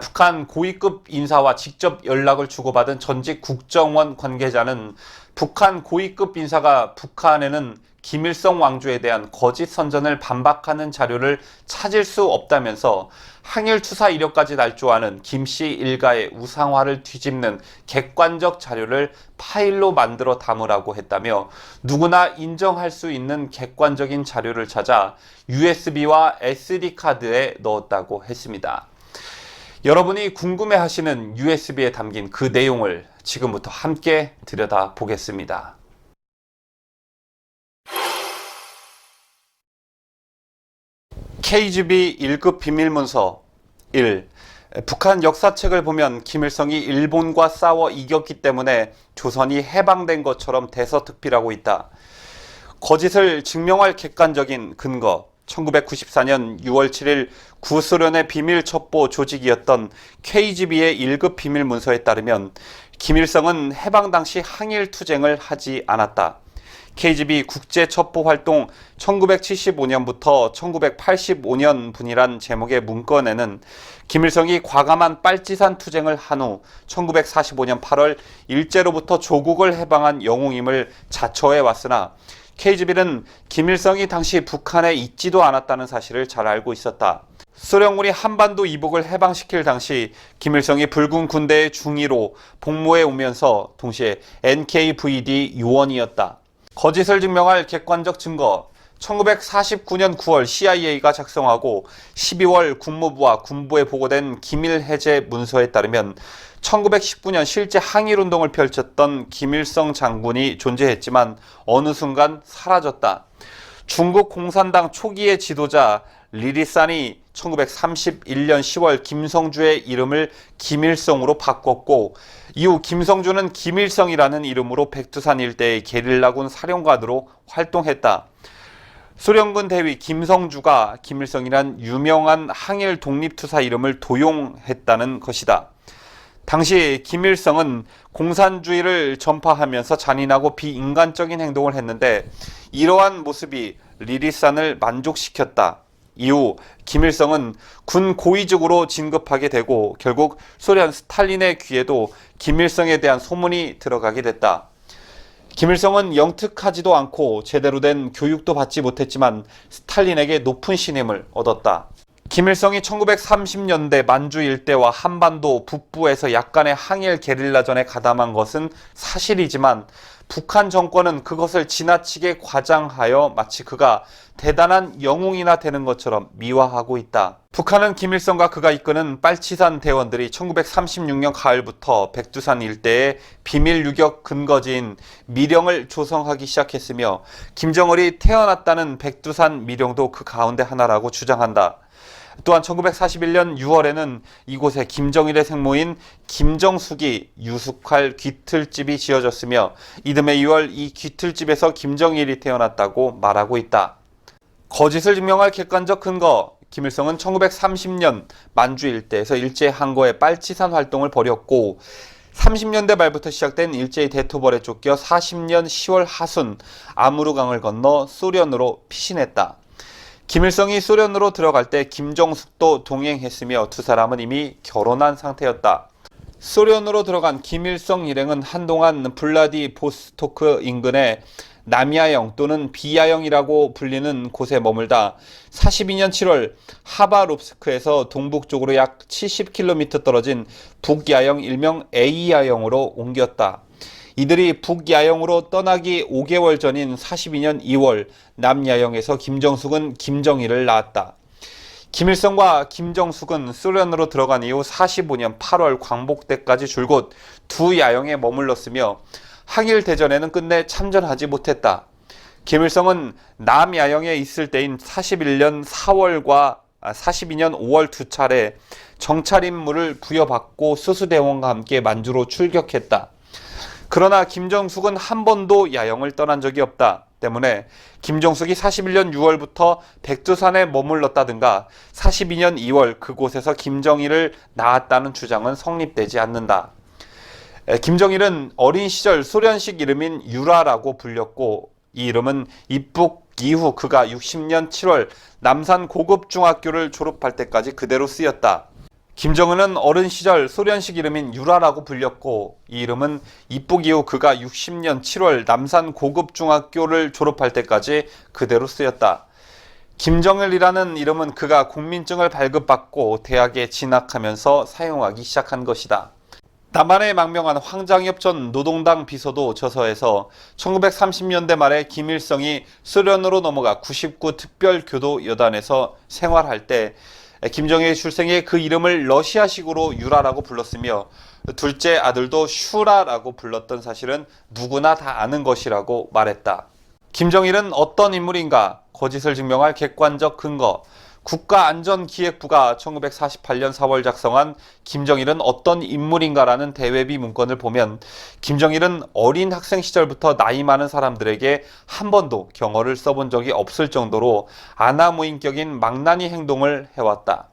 북한 고위급 인사와 직접 연락을 주고받은 전직 국정원 관계자는 북한 고위급 인사가 북한에는 김일성 왕조에 대한 거짓 선전을 반박하는 자료를 찾을 수 없다면서 항일 투사 이력까지 날조하는 김씨 일가의 우상화를 뒤집는 객관적 자료를 파일로 만들어 담으라고 했다며 누구나 인정할 수 있는 객관적인 자료를 찾아 USB와 SD 카드에 넣었다고 했습니다. 여러분이 궁금해 하시는 USB에 담긴 그 내용을 지금부터 함께 들여다 보겠습니다. KGB 1급 비밀문서 1. 북한 역사책을 보면 김일성이 일본과 싸워 이겼기 때문에 조선이 해방된 것처럼 대서특필하고 있다. 거짓을 증명할 객관적인 근거. 1994년 6월 7일 구소련의 비밀 첩보 조직이었던 KGB의 1급 비밀 문서에 따르면 김일성은 해방 당시 항일 투쟁을 하지 않았다. KGB 국제 첩보 활동 1975년부터 1985년 분이란 제목의 문건에는 김일성이 과감한 빨치산 투쟁을 한 후 1945년 8월 일제로부터 조국을 해방한 영웅임을 자처해 왔으나 KGB는 김일성이 당시 북한에 있지도 않았다는 사실을 잘 알고 있었다. 소련군이 한반도 이북을 해방시킬 당시 김일성이 붉은 군대의 중위로 복무해 오면서 동시에 NKVD 요원이었다. 거짓을 증명할 객관적 증거 1949년 9월 CIA가 작성하고 12월 국무부와 군부에 보고된 기밀 해제 문서에 따르면 1919년 실제 항일 운동을 펼쳤던 김일성 장군이 존재했지만 어느 순간 사라졌다. 중국 공산당 초기의 지도자 리리산이 1931년 10월 김성주의 이름을 김일성으로 바꿨고 이후 김성주는 김일성이라는 이름으로 백두산 일대의 게릴라군 사령관으로 활동했다. 소련군 대위 김성주가 김일성이란 유명한 항일 독립투사 이름을 도용했다는 것이다. 당시 김일성은 공산주의를 전파하면서 잔인하고 비인간적인 행동을 했는데 이러한 모습이 리리산을 만족시켰다. 이후 김일성은 군 고위직으로 진급하게 되고 결국 소련 스탈린의 귀에도 김일성에 대한 소문이 들어가게 됐다. 김일성은 영특하지도 않고 제대로 된 교육도 받지 못했지만 스탈린에게 높은 신임을 얻었다. 김일성이 1930년대 만주 일대와 한반도 북부에서 약간의 항일 게릴라전에 가담한 것은 사실이지만 북한 정권은 그것을 지나치게 과장하여 마치 그가 대단한 영웅이나 되는 것처럼 미화하고 있다. 북한은 김일성과 그가 이끄는 빨치산 대원들이 1936년 가을부터 백두산 일대에 비밀 유격 근거지인 미령을 조성하기 시작했으며 김정을이 태어났다는 백두산 미령도 그 가운데 하나라고 주장한다. 또한 1941년 6월에는 이곳에 김정일의 생모인 김정숙이 유숙할 귀틀집이 지어졌으며 이듬해 2월 이 귀틀집에서 김정일이 태어났다고 말하고 있다. 거짓을 증명할 객관적 근거 김일성은 1930년 만주 일대에서 일제 항거의 빨치산 활동을 벌였고 30년대 말부터 시작된 일제의 대토벌에 쫓겨 40년 10월 하순 아무르강을 건너 소련으로 피신했다. 김일성이 소련으로 들어갈 때 김정숙도 동행했으며 두 사람은 이미 결혼한 상태였다. 소련으로 들어간 김일성 일행은 한동안 블라디보스토크 인근의 남야영 또는 비야영이라고 불리는 곳에 머물다 42년 7월 하바롭스크에서 동북쪽으로 약 70km 떨어진 북야영 일명 A야영으로 옮겼다. 이들이 북야영으로 떠나기 5개월 전인 42년 2월 남야영에서 김정숙은 김정일을 낳았다. 김일성과 김정숙은 소련으로 들어간 이후 45년 8월 광복대까지 줄곧 두 야영에 머물렀으며 항일 대전에는 끝내 참전하지 못했다. 김일성은 남야영에 있을 때인 41년 4월과 42년 5월 두 차례 정찰 임무를 부여받고 수수대원과 함께 만주로 출격했다. 그러나 김정숙은 한 번도 야영을 떠난 적이 없다. 때문에 김정숙이 41년 6월부터 백두산에 머물렀다든가 42년 2월 그곳에서 김정일을 낳았다는 주장은 성립되지 않는다. 김정일은 어린 시절 소련식 이름인 유라라고 불렸고 이 이름은 입북 이후 그가 60년 7월 남산 고급 중학교를 졸업할 때까지 그대로 쓰였다. 김정은은 어린 시절 소련식 이름인 유라라고 불렸고 이 이름은 입북 이후 그가 60년 7월 남산 고급 중학교를 졸업할 때까지 그대로 쓰였다. 김정일이라는 이름은 그가 국민증을 발급받고 대학에 진학하면서 사용하기 시작한 것이다. 남한의 망명한 황장엽 전 노동당 비서도 저서에서 1930년대 말에 김일성이 소련으로 넘어가 99 특별교도 여단에서 생활할 때 김정일의 출생에 그 이름을 러시아식으로 유라라고 불렀으며 둘째 아들도 슈라라고 불렀던 사실은 누구나 다 아는 것이라고 말했다. 김정일은 어떤 인물인가? 거짓을 증명할 객관적 근거. 국가안전기획부가 1948년 4월 작성한 김정일은 어떤 인물인가라는 대외비 문건을 보면 김정일은 어린 학생 시절부터 나이 많은 사람들에게 한 번도 경어를 써본 적이 없을 정도로 아나무인격인 망나니 행동을 해왔다.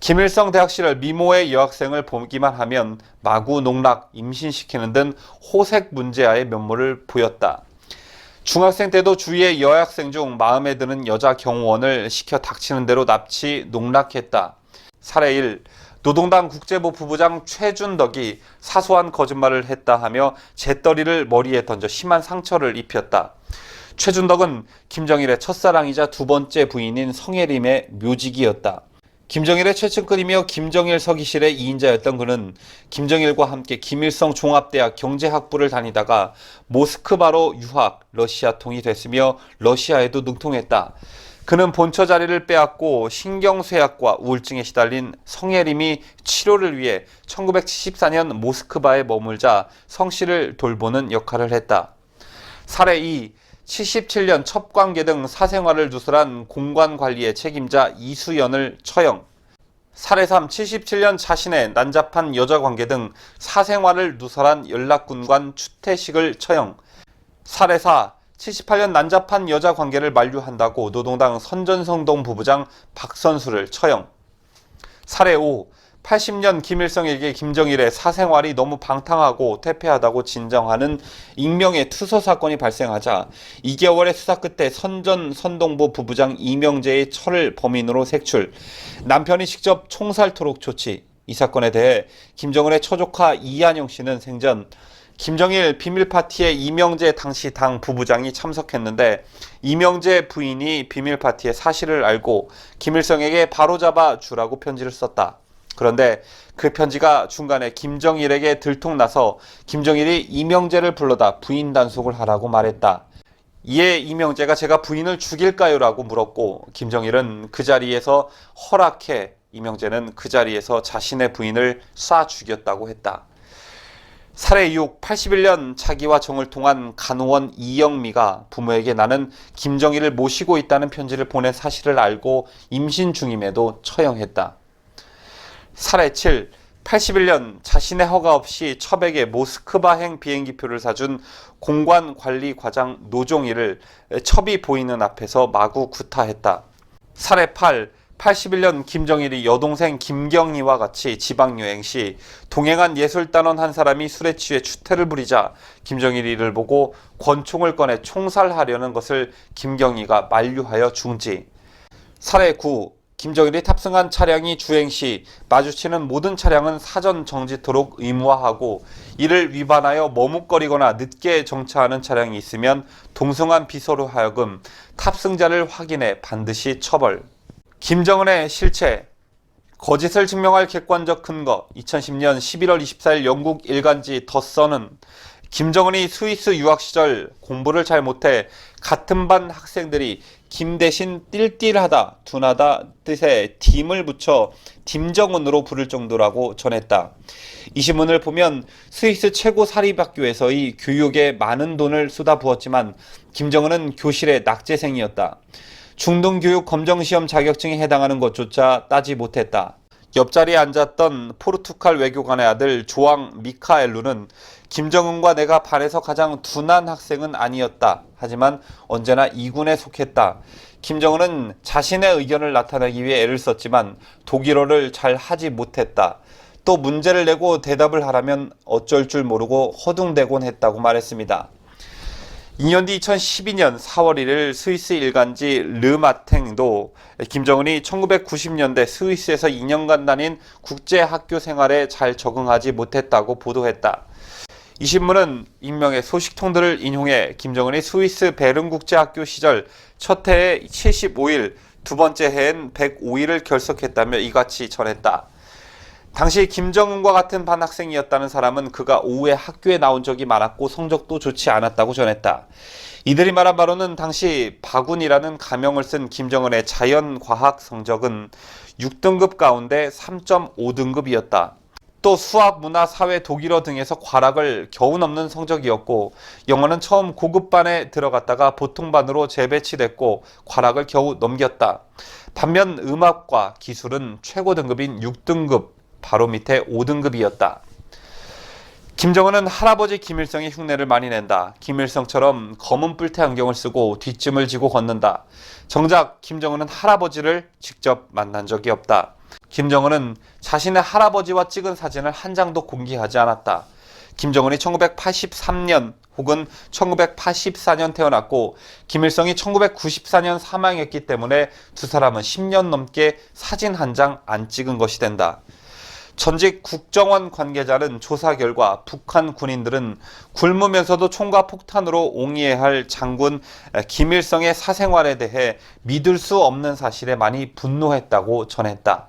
김일성 대학 시절 미모의 여학생을 보기만 하면 마구 농락, 임신시키는 등 호색 문제아의 면모를 보였다. 중학생 때도 주위의 여학생 중 마음에 드는 여자 경호원을 시켜 닥치는 대로 납치, 농락했다. 사례 1. 노동당 국제부 부부장 최준덕이 사소한 거짓말을 했다 하며 재떨이를 머리에 던져 심한 상처를 입혔다. 최준덕은 김정일의 첫사랑이자 두 번째 부인인 성혜림의 묘직이었다. 김정일의 최측근이며 김정일 서기실의 2인자였던 그는 김정일과 함께 김일성 종합대학 경제학부를 다니다가 모스크바로 유학, 러시아통이 됐으며 러시아에도 능통했다. 그는 본처 자리를 빼앗고 신경쇠약과 우울증에 시달린 성혜림이 치료를 위해 1974년 모스크바에 머물자 성씨를 돌보는 역할을 했다. 사례 2. 77년 첩관계 등 사생활을 누설한 공관 관리의 책임자 이수연을 처형. 사례 3. 77년 자신의 난잡한 여자 관계 등 사생활을 누설한 연락군관 추태식을 처형. 사례 4. 78년 난잡한 여자 관계를 만류한다고 노동당 선전성동 부부장 박선수를 처형. 사례 5. 80년 김일성에게 김정일의 사생활이 너무 방탕하고 퇴폐하다고 진정하는 익명의 투서 사건이 발생하자 2개월의 수사 끝에 선전 선동부 부부장 이명재의 철을 범인으로 색출, 남편이 직접 총살토록 조치. 이 사건에 대해 김정은의 처조카 이한영 씨는 생전 김정일 비밀 파티에 이명재 당시 당 부부장이 참석했는데 이명재 부인이 비밀 파티의 사실을 알고 김일성에게 바로잡아 주라고 편지를 썼다. 그런데 그 편지가 중간에 김정일에게 들통나서 김정일이 이명재를 불러다 부인 단속을 하라고 말했다. 이에 이명재가 제가 부인을 죽일까요? 라고 물었고 김정일은 그 자리에서 허락해 이명재는 그 자리에서 자신의 부인을 쏴 죽였다고 했다. 살해 이후 81년 차기와 정을 통한 간호원 이영미가 부모에게 나는 김정일을 모시고 있다는 편지를 보낸 사실을 알고 임신 중임에도 처형했다. 살해 7. 81년 자신의 허가 없이 첩에게 모스크바행 비행기표를 사준 공관관리과장 노종일을 첩이 보이는 앞에서 마구 구타했다. 살해 8. 81년 김정일이 여동생 김경희와 같이 지방여행 시 동행한 예술단원 한 사람이 술에 취해 추태를 부리자 김정일이 이를 보고 권총을 꺼내 총살하려는 것을 김경희가 만류하여 중지. 살해 9. 김정일이 탑승한 차량이 주행 시 마주치는 모든 차량은 사전 정지토록 의무화하고 이를 위반하여 머뭇거리거나 늦게 정차하는 차량이 있으면 동승한 비서로 하여금 탑승자를 확인해 반드시 처벌. 김정은의 실체 거짓을 증명할 객관적 근거 2010년 11월 24일 영국 일간지 더 선은 김정은이 스위스 유학 시절 공부를 잘 못해 같은 반 학생들이 김 대신 띨띨하다, 둔하다 뜻에 딤을 붙여 딤정은으로 부를 정도라고 전했다. 이 신문을 보면 스위스 최고 사립학교에서의 교육에 많은 돈을 쏟아부었지만 김정은은 교실의 낙제생이었다. 중등교육 검정시험 자격증에 해당하는 것조차 따지 못했다. 옆자리에 앉았던 포르투갈 외교관의 아들 조앙 미카엘루는 김정은과 내가 반에서 가장 둔한 학생은 아니었다. 하지만 언제나 이군에 속했다. 김정은은 자신의 의견을 나타내기 위해 애를 썼지만 독일어를 잘 하지 못했다. 또 문제를 내고 대답을 하라면 어쩔 줄 모르고 허둥대곤 했다고 말했습니다. 2년 뒤 2012년 4월 1일 스위스 일간지 르마탱도 김정은이 1990년대 스위스에서 2년간 다닌 국제 학교 생활에 잘 적응하지 못했다고 보도했다. 이 신문은 익명의 소식통들을 인용해 김정은이 스위스 베른 국제학교 시절 첫 해에 75일, 두 번째 해엔 105일을 결석했다며 이같이 전했다. 당시 김정은과 같은 반 학생이었다는 사람은 그가 오후에 학교에 나온 적이 많았고 성적도 좋지 않았다고 전했다. 이들이 말한 바로는 당시 바군이라는 가명을 쓴 김정은의 자연과학 성적은 6등급 가운데 3.5등급이었다. 또 수학, 문화, 사회, 독일어 등에서 과락을 겨우 넘는 성적이었고 영어는 처음 고급반에 들어갔다가 보통반으로 재배치됐고 과락을 겨우 넘겼다. 반면 음악과 기술은 최고 등급인 6등급 바로 밑에 5등급이었다. 김정은은 할아버지 김일성의 흉내를 많이 낸다. 김일성처럼 검은 뿔테 안경을 쓰고 뒷짐을 지고 걷는다. 정작 김정은은 할아버지를 직접 만난 적이 없다. 김정은은 자신의 할아버지와 찍은 사진을 한 장도 공개하지 않았다. 김정은이 1983년 혹은 1984년 태어났고 김일성이 1994년 사망했기 때문에 두 사람은 10년 넘게 사진 한 장 안 찍은 것이 된다. 전직 국정원 관계자는 조사 결과 북한 군인들은 굶으면서도 총과 폭탄으로 옹이해야 할 장군 김일성의 사생활에 대해 믿을 수 없는 사실에 많이 분노했다고 전했다.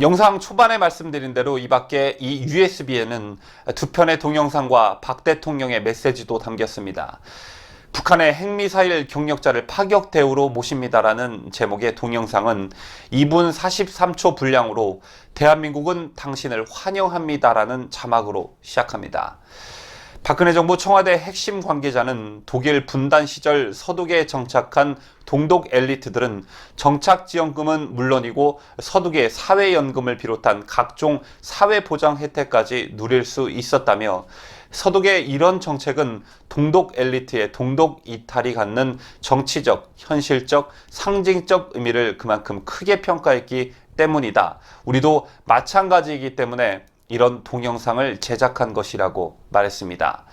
영상 초반에 말씀드린 대로 이 밖에 이 USB에는 두 편의 동영상과 박 대통령의 메시지도 담겼습니다. 북한의 핵미사일 경력자를 파격 대우로 모십니다라는 제목의 동영상은 2분 43초 분량으로 대한민국은 당신을 환영합니다라는 자막으로 시작합니다. 박근혜 정부 청와대 핵심 관계자는 독일 분단 시절 서독에 정착한 동독 엘리트들은 정착 지원금은 물론이고 서독의 사회연금을 비롯한 각종 사회보장 혜택까지 누릴 수 있었다며 서독의 이런 정책은 동독 엘리트의 동독 이탈이 갖는 정치적, 현실적, 상징적 의미를 그만큼 크게 평가했기 때문이다. 우리도 마찬가지이기 때문에 이런 동영상을 제작한 것이라고 말했습니다.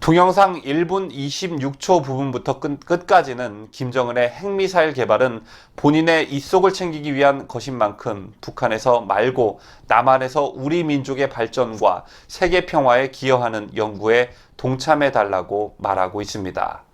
동영상 1분 26초 부분부터 끝, 까지는 김정은의 핵미사일 개발은 본인의 입속을 챙기기 위한 것인 만큼 북한에서 말고 남한에서 우리 민족의 발전과 세계 평화에 기여하는 연구에 동참해 달라고 말하고 있습니다.